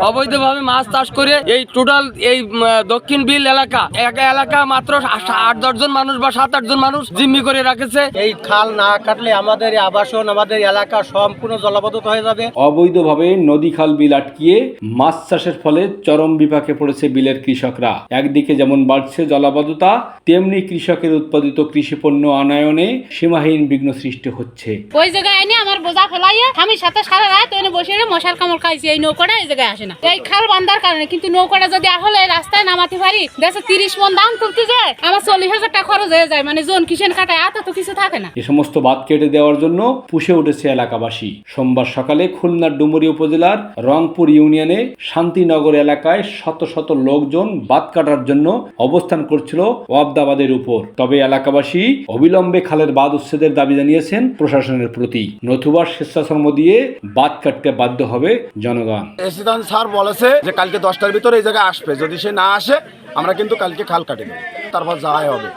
অবৈধভাবে মাছ চাষ করে এই টোটাল এই দক্ষিণ বিল এলাকা এক এলাকা মাত্র আট দশজন মানুষ বা সাত আটজন মানুষ জিম্মি করে রাখেছে। এই খাল না কাটলে আমাদের আবাসন আমাদের এলাকা সম্পূর্ণ জলাবদ্ধতা হয়ে যাবে। অবৈধভাবে নদী খাল বিল আটকিয়ে মাছ চাষের ফলে চরম বিপাকে পড়েছে বিলের কৃষকরা। একদিকে যেমন বাড়ছে জলাবদ্ধতা তেমনি কৃষকের উৎপাদিত কৃষি পণ্য আনায়নে সীমাহীন বিঘ্ন সৃষ্টি হচ্ছে। ওই জায়গায় এনে আমার বোঝা ফেলাইয়া আমি সাথে সারা রাত বসে মশার কামড় খাইছি এই নৌকাটা এই জায়গায় আসে। না। এই খাল বান্ধার কারণে কিন্তু নৌকাটা যদি আসলে রাস্তায় নামাতে পারি দেশে তিরিশ মন দাম তুলতে যায় আমার চল্লিশ হাজার টাকা খরচ হয়ে যায়। মানে জোন কিষেন কাটায় এত তো কিছু থাকে না। এ সমস্ত বাদ কেটে দেওয়ার জন্য পুষে উঠেছে এলাকাবাসী। সোমবার সকালে খুলনার ডুমুরি উপজেলার রংপুর ইউনিয়নে শান্তিনগর এলাকায় শত শত লোকজন বাদ কাটার জন্য অবস্থান করছিল ওয়াবদাবাদের উপর। তবে এলাকাবাসী অবিলম্বে খালের বাদ উচ্ছেদের দাবি জানিয়েছেন প্রশাসনের প্রতি। নতুবা স্বেচ্ছাশ্রম দিয়ে বাদ কাটতে বাধ্য হবে জনগণ। স্যার বলেছে যে কালকে দশটার ভিতরে এই জায়গায় আসবে। যদি সে না আসে, আমরা কিন্তু কালকে খাল কাটে তারপর যাওয়াই হবে।